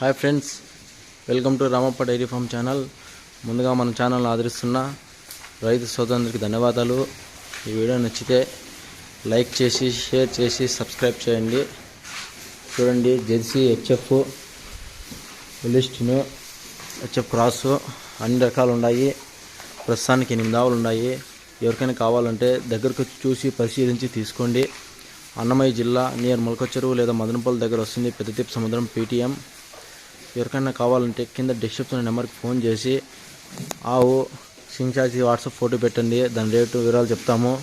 Hi friends welcome to Ramappa dairy farm channel. ముందుగా మన channel ఆదరిస్తున్న రైతు సోదరులకి ధన్యవాదాలు. ఈ వీడియో నచ్చితే లైక్ చేసి షేర్ చేసి సబ్స్క్రైబ్ చేయండి. చూడండి జెర్సీ హెచ్ఎఫ్ లిస్టును హెచ్ఎఫ్ క్రాసు అన్ని రకాలు ఉన్నాయి. ప్రస్తుతానికి ఎనిమిది ఆవులు ఉన్నాయి. ఎవరికైనా కావాలంటే దగ్గరకు చూసి పరిశీలించి తీసుకోండి. అన్నమయ్య జిల్లా నియర్ మొలకొచ్చెరువు లేదా మదనపల్లి దగ్గర వస్తుంది. పెద్దదీప్ సముద్రం పీటీఎం ఎవరికైనా కావాలంటే కింద డిస్క్రిప్షన్ నెంబర్కి ఫోన్ చేసి ఆవు సించాచి వాట్సాప్ ఫోటో పెట్టండి దాని రేటు వివరాలు చెప్తాము.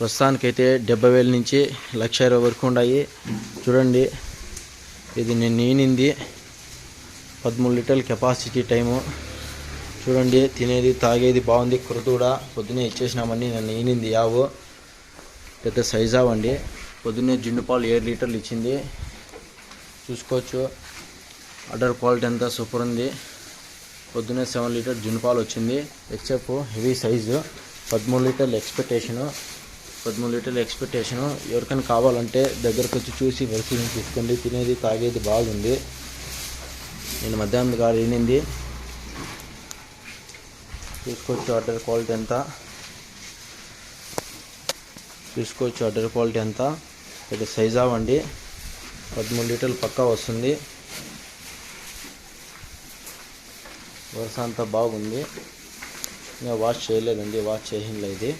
ప్రస్తుతానికైతే డెబ్బై వేల నుంచి లక్ష ఇరవై వరకు ఉన్నాయి. చూడండి ఇది నేను నేనింది. పదమూడు లీటర్ల కెపాసిటీ టైము. చూడండి తినేది తాగేది బాగుంది కురతూడ పొద్దునే ఇచ్చేసినామని నేను నేనింది యావు పెద్ద సైజ్ అవ్వండి పొద్దున్నే జిండు పాలు ఏడు లీటర్లు ఇచ్చింది. చూసుకోవచ్చు. అడర్ క్వాలిటీ అంతా సూపర్ ఉంది. పొద్దున్నే సెవెన్ లీటర్ జిండు వచ్చింది. హెచ్ఎఫ్ హెవీ సైజు పదమూడు లీటర్ల ఎక్స్పెక్టేషను పదమూడు లీటర్ల ఎక్స్పెక్టేషను ఎవరికైనా కావాలంటే దగ్గరకు వచ్చి చూసి పరిశీలన తీసుకోండి. తినేది తాగేది బాగుంది. నేను మధ్యాహ్నం కాదు తినింది చూసుకోవచ్చు ఆర్డర్ క్వాలిటీ ఎంత తీసుకోవచ్చు ఆర్డర్ క్వాలిటీ ఎంత పెద్ద సైజ్ అవ్వండి పదమూడు లీటర్లు పక్కా వస్తుంది. వరుస అంతా బాగుంది. ఇంకా వాష్ చేయలేదండి వాష్ చేయండి ఇది.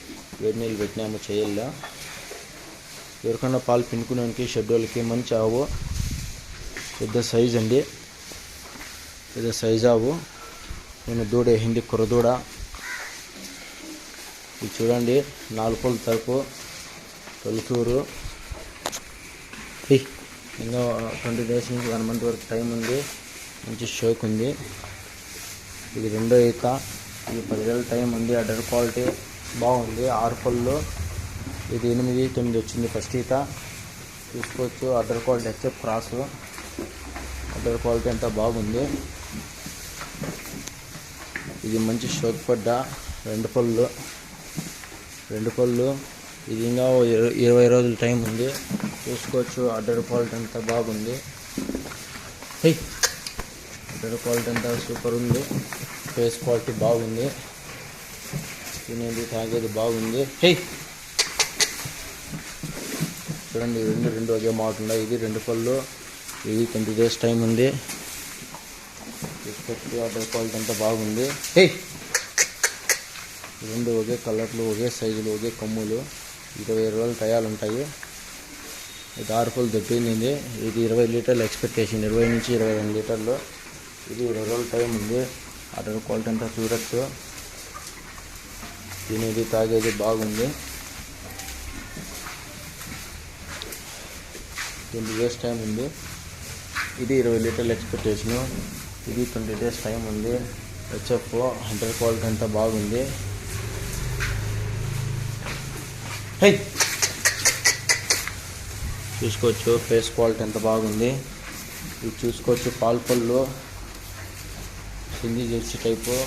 వేడి నీళ్ళు పెట్టినాము చేయలే. ఎవరికన్నా పాలు పిండుకునేకి షెడ్యూల్కి మంచి ఆవు. పెద్ద సైజ్ అండి. పెద్ద సైజ్ ఆవు. నేను దూడ వేసింది కురదూడ ఇది చూడండి నాలుగు పళ్ళు తలుపు తొలుతూరు ఇంకా ట్వంటీ డేస్ నుంచి వన్ మంత్ వరకు టైం ఉంది. మంచి షోక్ ఉంది. ఇది రెండో ఈత. ఇది పదివేల టైం ఉంది. అడర్ క్వాలిటీ బాగుంది. ఆరు పళ్ళు. ఇది ఎనిమిది తొమ్మిది వచ్చింది ఫస్ట్ ఈత. చూసుకోవచ్చు. Udder quality HF cross. Udder quality అంతా బాగుంది. ఇది మంచి షోక్ పడ్డ రెండు పళ్ళు. రెండు పళ్ళు. ఇది ఇంకా ఇరవై రోజుల టైం ఉంది. చూసుకోవచ్చు. అడ్డర్ క్వాలిటీ అంతా బాగుంది. హై! బెటర్ క్వాలిటీ అంతా సూపర్ ఉంది. ఫేస్ క్వాలిటీ బాగుంది. తినేది తాగేది బాగుంది. హే చూడండి రెండు రెండు ఒకే మాట ఇది రెండు పళ్ళు. ఇది ట్వంటీ డేస్ టైం ఉంది. చూసుకోవచ్చు అడ్డర్ క్వాలిటీ అంతా బాగుంది. హే రెండు ఒకే కలర్లు ఒకే సైజులు ఒకే కమ్ములు. ఇరవై రోజులు టయాలు ఉంటాయి ఇది ఆరు పళ్ళు దెబ్బింది ఇది ఇరవై లీటర్లు ఎక్స్పెక్టేషన్ ఇరవై నుంచి ఇరవై రెండు లీటర్లు. ఇది ఇరవై రోజుల టైం ఉంది. అటర్ క్వాలిటీ అంతా చూడొచ్చు. తినేది తాగేది బాగుంది. ట్వంటీ డేస్ టైం ఉంది. ఇది ఇరవై లీటర్ల ఎక్స్పెక్టేషను ఇది ట్వంటీ డేస్ టైం ఉంది. హెచ్ఎఫ్ హండ్రెడ్ క్వాలిటీ అంతా బాగుంది. హై చూసుకోవచ్చు ఫేస్ క్వాలిటీ ఎంత బాగుంది. ఇది చూసుకోవచ్చు పాల్పళ్ళు పళ్ళు సింధీ జెర్సీ టైపు.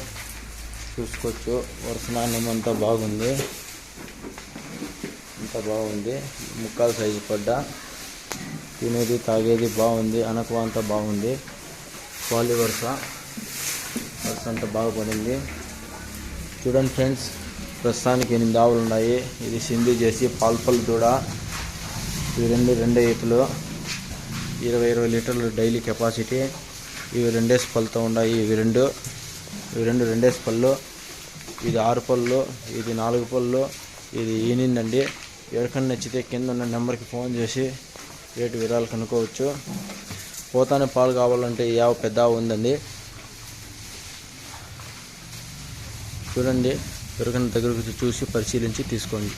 చూసుకోవచ్చు. వరుస నాణ్యం అంతా బాగుంది. అంతా బాగుంది. ముక్కాల సైజు పడ్డ. తినేది తాగేది బాగుంది. అనకవ అంతా బాగుంది. క్వాలి వరుస. వరుస అంతా బాగుపడింది చూడండి ఫ్రెండ్స్ ప్రస్తుతానికి ఎనిమిది ఆవులు ఉన్నాయి. ఇది సింధి చేసి పాల్పల్ దూడ. ఇవి రెండు రెండు ఏపులు ఇరవై ఇరవై లీటర్లు డైలీ కెపాసిటీ. ఇవి రెండేసి పళ్ళతో ఉన్నాయి. ఇవి రెండు ఇవి రెండు రెండేసి పళ్ళు ఇది ఆరు పళ్ళు ఇది నాలుగు పళ్ళు ఇది ఈనిందండి ఎవరికైనా నచ్చితే కింద ఉన్న నెంబర్కి ఫోన్ చేసి రేటు వివరాలు కనుక్కోవచ్చు. పోతానే పాలు కావాలంటే ఈ ఆవు పెద్ద ఉందండి. చూడండి ఎవరికైనా దగ్గరకు చూసి పరిశీలించి తీసుకోండి.